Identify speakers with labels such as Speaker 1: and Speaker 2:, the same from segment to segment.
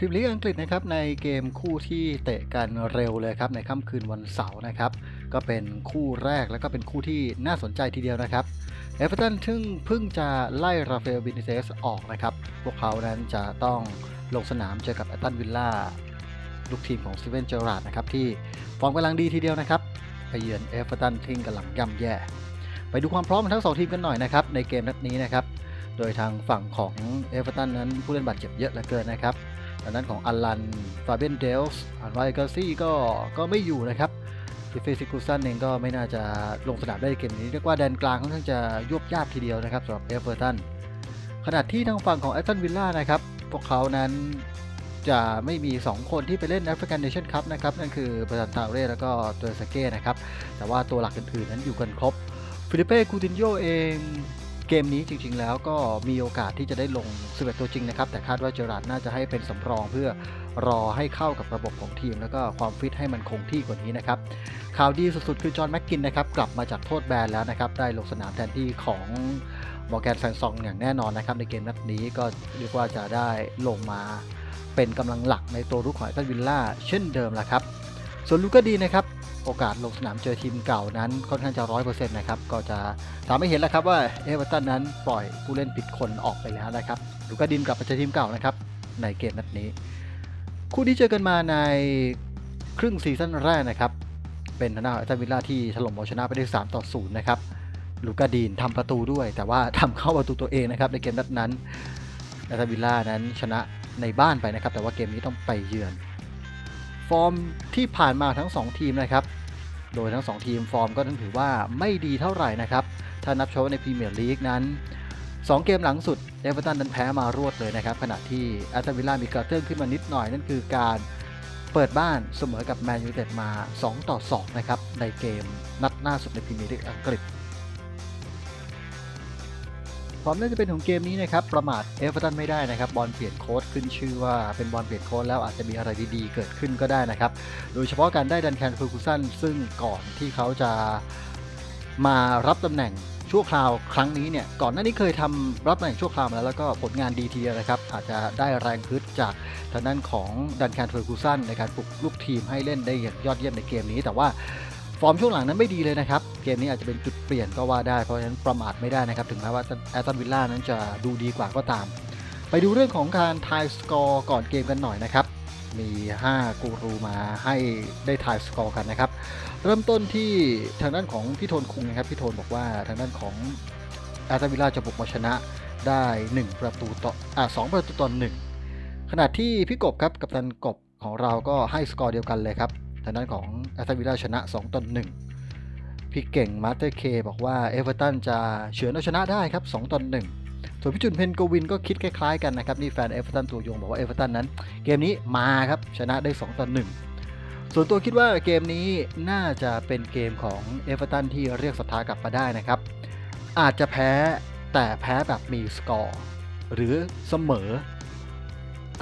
Speaker 1: พรีเมียร์ลีกอังกฤษนะครับในเกมคู่ที่เตะกันเร็วเลยครับในค่ำคืนวันเสาร์นะครับก็เป็นคู่แรกแล้วก็เป็นคู่ที่น่าสนใจทีเดียวนะครับเอเวอร์ตันซึ่งเพิ่งจะไล่ราฟาเอลบินิเซสออกนะครับพวกเขานั้นจะต้องลงสนามเจอกับแอตตันวิลล่าลูกทีมของสตีเวนเจอราร์ดนะครับที่ฟอร์มกำลังดีทีเดียวนะครับไปเยือนเอเวอร์ตันที่กำลังย่ำแย่ ไปดูความพร้อมของทั้งสองทีมกันหน่อยนะครับในเกมนัดนี้นะครับโดยทางฝั่งของเอเวอร์ตันนั้นผู้เล่นบาดเจ็บเยอะเหลือเกินนะครับ ทางด้นของอัลลันฟาเบนเดลส์อันไวเกอร์ซี่ก็ก็ไม่อยู่นะครับฟิเฟซิกุสันเองก็ไม่น่าจะลงสนามได้เกมนี้เรียกว่าแดนกลางค่อนข้างจะยวบยากทีเดียวนะครับสำหรับเอเวอร์ตันขณะที่ทางฝั่งของแอตตันวิลล่านะครับ พวกเขานั้นจะไม่มี 2 คนที่ไปเล่นแอฟริกันเนชั่นคัพนะครับ นั่นคือเบรันตาเร่แล้วก็ตัวสเก้นะครับ แต่ว่าตัวหลักอื่นๆนั้นอยู่กันครบฟิลิเป้กูตินโยเอง เกมนี้จริงๆแล้วก็มีโอกาสที่จะได้ลง11ตัวจริงนะครับ แต่คาดว่าเจอราดน่าจะให้เป็นสำรองเพื่อรอให้เข้ากับระบบของทีม แล้วก็ความฟิตให้มันคงที่กว่านี้นะครับข่าวดีสุดๆ คือจอห์นแม็กกินนะครับกลับมาจากโทษแบนแล้วนะครับ ได้ลงสนามแทนที่ของมอร์แกนแซนซองอย่างแน่นอนนะครับ ในเกมนัดนี้ก็เรียกว่าจะได้ลงมาเป็นกำลังหลักในตัวรุกของแอตันวิลล่าเช่นเดิมละครับ ส่วนลูก้าดีนะครับ โอกาสลงสนามเจอทีมเก่านั้นค่อนข้างจะร้อยเปอร์เซ็นต์นะครับก็จะทำให้เห็นแล้วครับว่าเอเวอร์ตันนั้นปล่อยผู้เล่นผิดคนออกไปแล้วนะครับลูกาดินกลับมาเจอทีมเก่านะครับในเกมนัดนี้ คู่ที่เจอกันมาในครึ่งซีซั่นแรกนะครับเป็นทางด้านองแอตตันวิลล่าที่ถล่มเอาชนะไปได้3ต่อ0นะครับลูกาดีนทำประตูด้วย แต่ว่าทำเข้าประตูตัวเองนะครับในเกมนัดนั้นอตตันวิลล่านั้นชนะในบ้านไปนะครับแต่ว่าเกมนี้ต้องไปเยือน ฟอร์มที่ผ่านมาทั้ง 2 ทีมนะครับ โดยทั้ง 2 ทีมฟอร์มก็ต้องถือว่าไม่ดีเท่าไหร่นะครับ ถ้านับเฉพาะในพรีเมียร์ลีกนั้น 2 เกมหลังสุดเอเวอร์ตันนั้นแพ้มารวดเลยนะครับ ขณะที่แอตตันวิลล่ามีกระเตื้องขึ้นมานิดหน่อยนั่นคือการเปิดบ้านเสมอกับแมนยูไนเต็ดมา 2 ต่อ 2 นะครับ ในเกมนัดหน้าสุดในพรีเมียร์ลีกอังกฤษ ความน่าจะเป็นของเกมนี้นะครับประมาทเอเวอร์ตันไม่ได้นะครับบอลเปลี่ยนโค้ดขึ้นชื่อว่าเป็นบอลเปลี่ยนโค้ดแล้วอาจจะมีอะไรดีๆ เกิดขึ้นก็ได้นะครับ โดยเฉพาะการได้ดันแคนฟูกุสันซึ่งก่อนที่เขาจะมารับตำแหน่งชั่วคราวครั้งนี้เนี่ยก่อนหน้านี้เคยทำรับตำแหน่งชั่วคราวมาแล้ว แล้วก็ผลงานดีทีนะครับอาจจะได้แรงพึดจากทางด้านของดันแคนฟูกุสันในการปลุกลูกทีมให้เล่นได้อย่างยอดเยี่ยมในเกมนี้แต่ว่า ฟอร์มช่วงหลังนั้นไม่ดีเลยนะครับ เกมนี้อาจจะเป็นจุดเปลี่ยนก็ว่าได้ เพราะฉะนั้นประมาทไม่ได้นะครับ ถึงแม้ว่าแอตตันวิลล่านั้นจะดูดีกว่าก็ตาม ไปดูเรื่องของการทายสกอร์ก่อนเกมกันหน่อยนะครับ มี 5 กูรูมาให้ได้ทายสกอร์กันนะครับ เริ่มต้นที่ทางด้านของพี่โทนคุงนะครับ พี่โทนบอกว่าทางด้านของแอตตันวิลล่าจะบุกมาชนะได้ 1 ประตูต่ออ่าสประตูต่อ1ขณะที่พี่กบครับกับตันกบของเราก็ให้สกอร์เดียวกันเลยครับางด้านของแอตตันวิลล่าชนะ 2ต่อ1พี่เก่งมาสเตอร์เคบอกว่าเอเวอร์ตันจะเฉือนเอาชนะได้ครับ2ต่อ1ส่วนพี่จุนเพนโกวินก็คิดคล้ายๆกันนะครับ นี่แฟนเอเวอร์ตันตัวยงบอกว่าเอเวอร์ตันนั้น เกมนี้มาครับชนะได้2ต่อ1ส่วนตัวคิดว่าเกมนี้น่าจะเป็นเกมของเอเวอร์ตันที่เรียกศรัทธากลับมาได้นะครับ อาจจะแพ้แต่แพ้แบบมีสกอร์ หรือเสมอ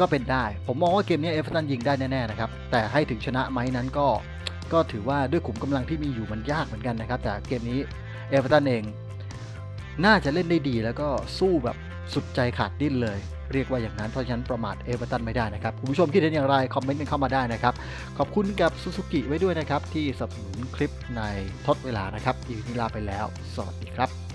Speaker 1: ก็เป็นได้ ผมมองว่าเกมนี้เอเวอร์ตันยิงได้แน่ๆนะครับ แต่ให้ถึงชนะไหมนั้นก็ ก็ถือว่าด้วยขุมกำลังที่มีอยู่มันยากเหมือนกันนะครับ แต่เกมนี้เอเวอร์ตันเอง น่าจะเล่นได้ดีแล้วก็สู้แบบสุดใจขาดดิ้นเลยเรียกว่าอย่างนั้นเพราะฉะนั้นประมาทเอเวอร์ตันไม่ได้นะครับ คุณผู้ชมคิดเห็นอย่างไร คอมเมนต์กันเข้ามาได้นะครับ ขอบคุณกับซูซูกิไว้ด้วยนะครับ ที่สนับสนุนคลิปในทดเวลานะครับอีกนิลาไปแล้ว สวัสดีครับ